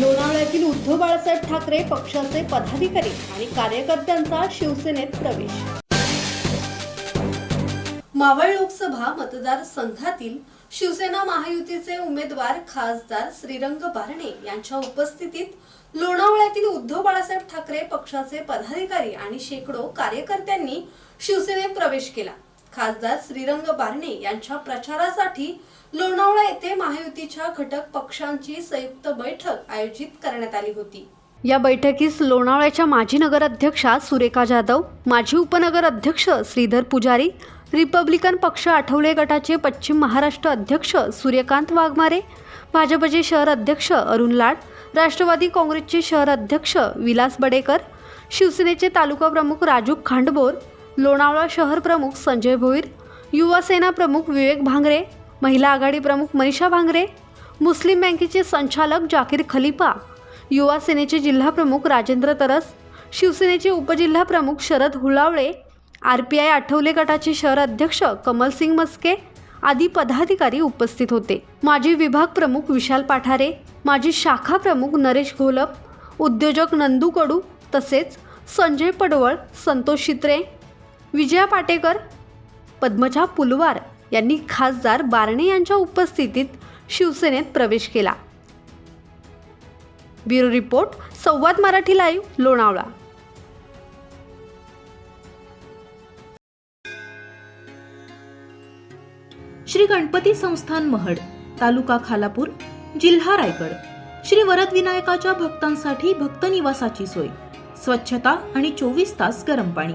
लोणावळ्यातील उद्धव बाळासाहेब ठाकरे पक्षाचे पदाधिकारी आणि कार्यकर्त्यांचा शिवसेनेत प्रवेश. मावळ लोकसभा मतदारसंघातील शिवसेना महायुतीचे उमेदवार खासदार श्रीरंग बारणे यांच्या उपस्थितीत लोणावळ्यातील उद्धव बाळासाहेब ठाकरे पक्षाचे पदाधिकारी आणि शेकडो कार्यकर्त्यांनी शिवसेनेत प्रवेश केला. खासदार श्रीरंग बारणे यांच्या प्रचारासाठी लोणावळा येथे महायुतीच्या घटक पक्षांची संयुक्त बैठक आयोजित करण्यात आली होती. या बैठकीस लोणावळ्याच्या माजी नगराध्यक्षा सुरेखा जाधव माजी उपनगर अध्यक्ष श्रीधर पुजारी रिपब्लिकन पक्ष आठवले गटाचे पश्चिम महाराष्ट्र अध्यक्ष सूर्यकांत वाघमारे भाजपचे शहर अध्यक्ष अरुण लाड राष्ट्रवादी काँग्रेसचे शहर अध्यक्ष विलास बडेकर शिवसेनेचे तालुका प्रमुख राजू खांडबोर लोणावळा शहर प्रमुख संजय भोईर युवा सेना प्रमुख विवेक भांगरे महिला आघाडी प्रमुख मनीषा भांगरे मुस्लिम बँकेचे संचालक जाकीर खलिफा युवा सेनेचे जिल्हा प्रमुख राजेंद्र तरस शिवसेनेचे उपजिल्हा प्रमुख Sharad Hulawale R P I Athawale गटाचे शहर अध्यक्ष कमलसिंग मस्के आदी पदाधिकारी उपस्थित होते. माजी विभाग प्रमुख विशाल पाठारे माजी शाखा प्रमुख नरेश घोलप उद्योजक नंदू कडू तसेच संजय पडवळ संतोष शित्रे विजया पाटेकर पद्मजा पुलवार यांनी खासदार बारणे यांच्या उपस्थितीत शिवसेनेत प्रवेश केला. Bureau report Samvad Marathi live Lonavala. Shri Ganpati Sansthan Mahad taluka Khalapur जिल्हा रायगड. श्री वरद विनायकाच्या भक्तांसाठी भक्त निवासाची सोय. स्वच्छता आणि चोवीस तास गरम पाणी.